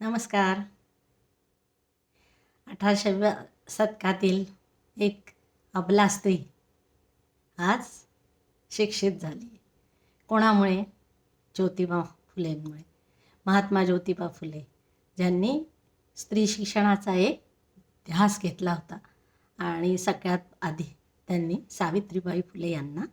नमस्कार. अठराशे शतकातील एक अबला स्त्री आज शिक्षित झाली. कोणामुळे? ज्योतिबा फुलेंमुळे. महात्मा ज्योतिबा फुले ज्यांनी स्त्री शिक्षणाचा एक ध्यास घेतला होता आणि सगळ्यात आधी त्यांनी सावित्रीबाई फुले यांना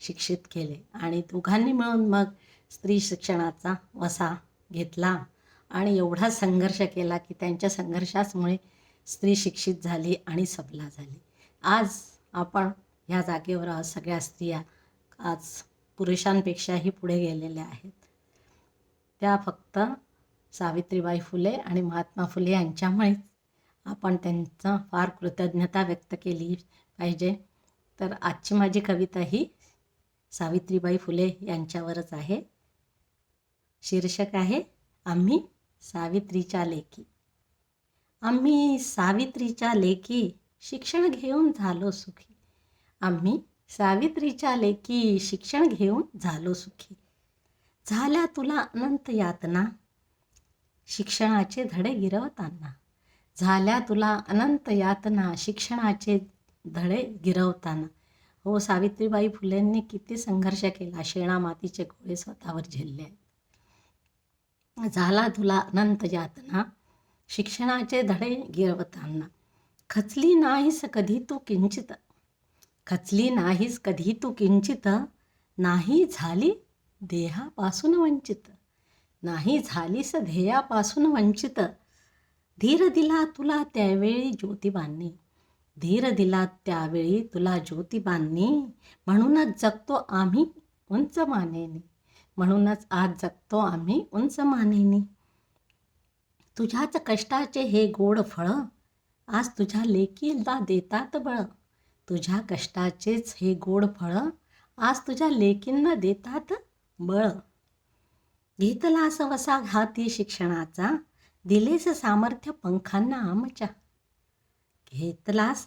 शिक्षित केले आणि दोघांनी मिळून मग स्त्री शिक्षणाचा वसा घेतला. आणि एवढा संघर्ष केला की त्यांच्या संघर्षाचमुळे स्त्री शिक्षित झाली आणि सबला झाली. आज आपण ह्या जागेवर आहोत सगळ्या स्त्रिया आज पुरुषांपेक्षाही पुढे गेलेल्या आहेत. त्या फक्त सावित्रीबाई फुले आणि महात्मा फुले यांच्यामुळेच आपण त्यांचं फार कृतज्ञता व्यक्त केली पाहिजे. तर आजची माझी कविता ही सावित्रीबाई फुले यांच्यावरच आहे. शीर्षक आहे आम्ही सावित्रीच्या लेकी आम्ही सावित्रीच्या लेकी शिक्षण घेऊन झालो सुखी. आम्ही सावित्रीच्या लेकी शिक्षण घेऊन झालो सुखी. झाल्या तुला अनंत यातना? शिक्षणाचे धडे गिरवताना. झाल्या तुला अनंत यातना शिक्षणाचे धडे गिरवताना. हो सावित्रीबाई फुलेंनी किती संघर्ष केला शेणा मातीचे गोळे स्वतःवर झेलले. आहेत झाला तुला अनंत यातना शिक्षणाचे धडे गिरवताना खचली नाहीस कधी तू किंचित. खचली नाहीस कधी तू किंचित. नाही झाली देहापासून वंचित. नाही झालीस ध्येयापासून वंचित. धीर दिला तुला त्यावेळी ज्योतिबांनी. धीर दिला त्यावेळी तुला ज्योतिबांनी. म्हणूनच जगतो आम्ही उंच मानेने. म्हणूनच आज जगतो आम्ही उंच मानेनी. तुझ्याच कष्टाचे हे गोड फळं आज तुझ्या लेकीला देतात बळ. तुझ्या कष्टाचेच हे गोड फळं आज तुझ्या लेकींना देतात बळ. घेतलास वसा घाती शिक्षणाचा दिलेस सामर्थ्य पंखांना आमच्या. घेतलास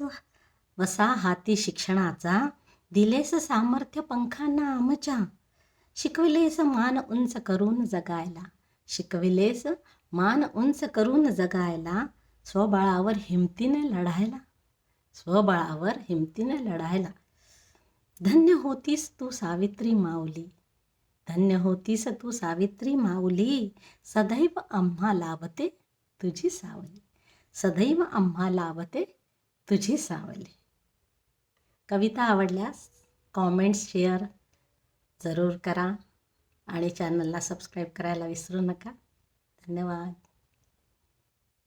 वसा हाती शिक्षणाचा दिलेस सामर्थ्य पंखांना आमच्या. शिकविलेस मान उंच करून जगायला. शिकविलेस मान उंच करून जगायला. स्वबळावर हिमतीने लढायला. स्वबळावर हिमतीने लढायला. धन्य होतीस तू सावित्री माऊली. धन्य होतीस तू सावित्री माऊली. सदैव आम्हा लाभते तुझी सावली. सदैव आम्हा लाभते तुझी सावली. कविता आवडल्यास कॉमेंट्स शेअर जरूर करा आणि चॅनलला सबस्क्राईब करायला विसरू नका. धन्यवाद.